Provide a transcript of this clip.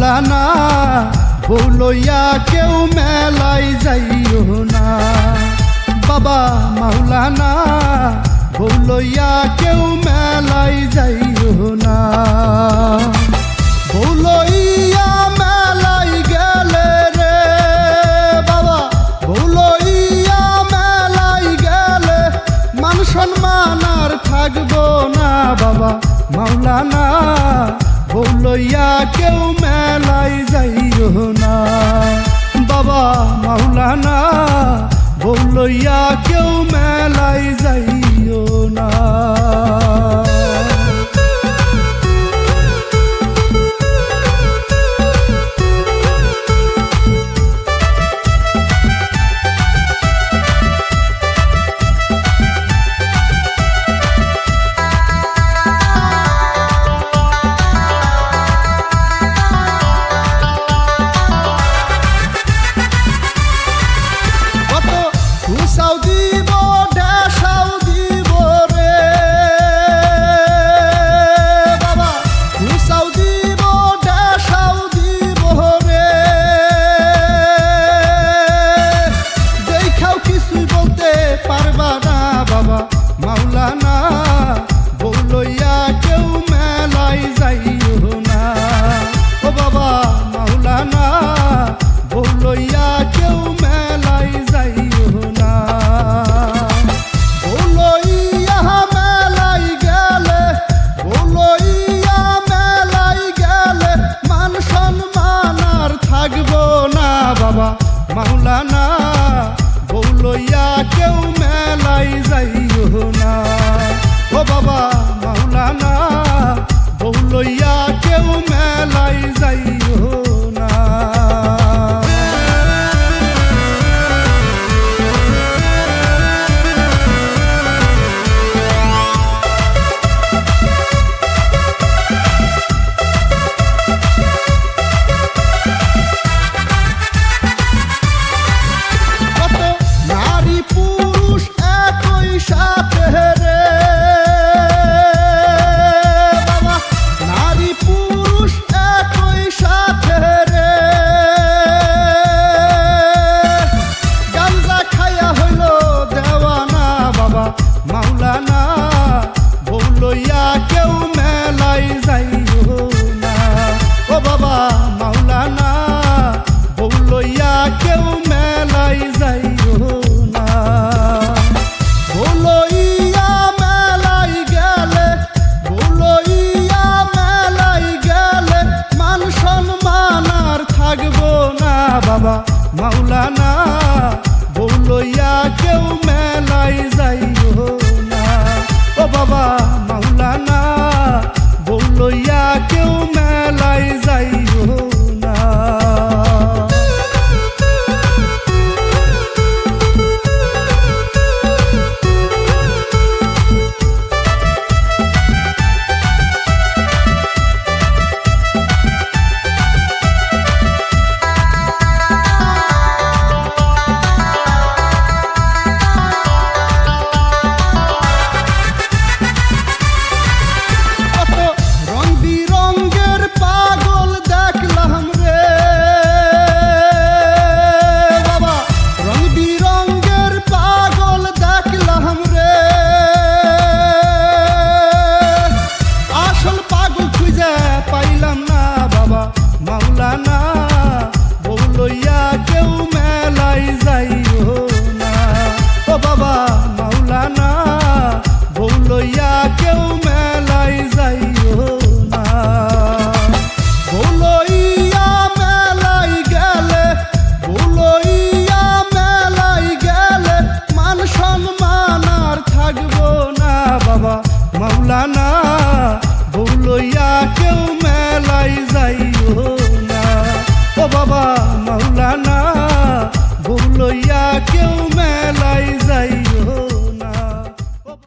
মাওলানা ভুলইয়া কেউ মেলাই যাইও না। বাবা মাওলানা ভুলইয়া কেউ মেলাই যাইও না। ভুলইয়া মেলাই গেলে রে, বাবা, ভুলইয়া মেলাই গেলে মান সম্মান আর থাকব না, বাবা মাওলানা ভুলইয়া কেউ মেলাই যাইও না। বাবা মাওলানা ভুলইয়া কেউ মেলাই যাইও লইয়া কেউ মেলাই যাই না। ও বাবা, মাওলানা, বউ লইয়া কেউ মেলাই যাইও না। বউ লইয়া গেলে মেলাই গেলে মান না বাবা, মাওলানা।